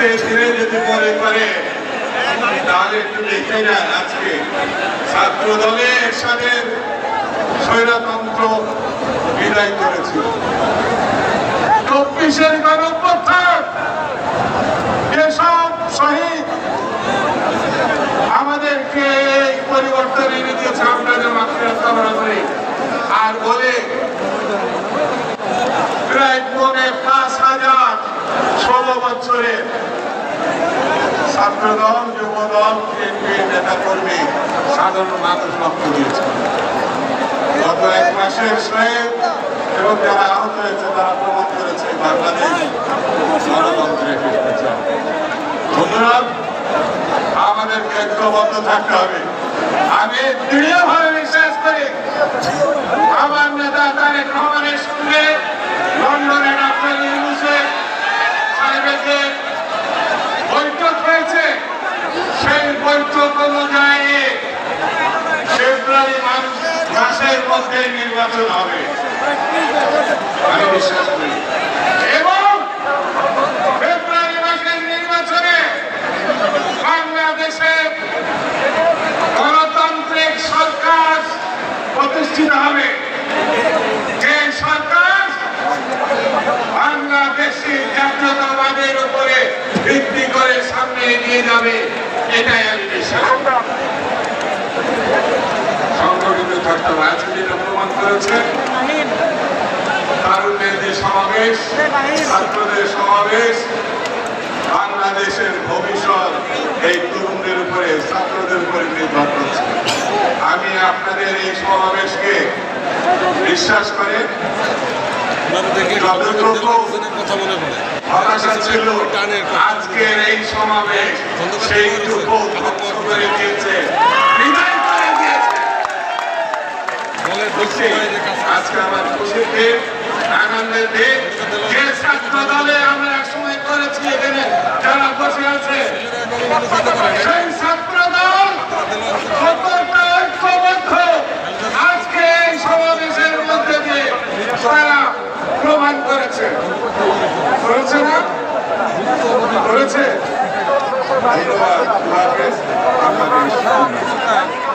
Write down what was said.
আস্তে ধীরে যদি মনে করে, তাহলে একটু দেখে যান আজকে। ছাত্র দলে একসাথে স্বৈরতন্ত্র বিদায় করেছিল চব্বিশের গণপ্রথান যেসব শহীদ আমাদেরকে এই পরিবর্তন এনে দিয়েছে আমরা কামনা আর বলে, প্রায় পৌনে পাঁচ হাজার ষোলো বছরের ছাত্রদল, যুবদল কেন্দ্রীয় নেতা কর্মী সাধারণ মানুষ রক্ত দিয়েছে গত এক মাসের শহীদ এবং যারা আহত হয়েছে, তারা প্রমাণ করেছে বাংলাদেশ গণতন্ত্রে ফিরতে চায় আমাদের আমাদেরকে ঐক্যবদ্ধ থাকতে হবে। আমি দৃঢ়ভাবে বৈঠক অনুযায়ী ফেব্রুয়ারি মাস মাসের মধ্যে নির্বাচন হবে। এবং ফেব্রুয়ারি মাসের নির্বাচনে বাংলাদেশে গণতান্ত্রিক সরকার প্রতিষ্ঠিত হবে। যে সরকার বাংলাদেশি জাতীয়তাবাদের উপরে ভিত্তি করে সামনে এগিয়ে যাবে। এটাই আমি বিশ্বাস সংগঠিত আজকে যেটা প্রমাণ করেছে তারুণ্যের যে সমাবেশ ছাত্রদের সমাবেশ বাংলাদেশের ভবিষ্যৎ এই তরুণদের উপরে ছাত্রদের উপরে নির্ভর করছে। আমি আপনাদের এই সমাবেশকে বিশ্বাস করে। কথা মনে পড়ে। হতাশা ছিল। আজকের এই সমাবেশ সেইটুকু ধ্বংস করে দিয়েছে। বিদায় করে দিয়েছে। বলে খুশি। আজকে আমার খুশির দিন আনন্দের দিন। যে ছাত্র দলে আমরা একসময় করেছি এখানে যারা বসে আছে সেই ছাত্র আছে ধন্যবাদ আপনাদের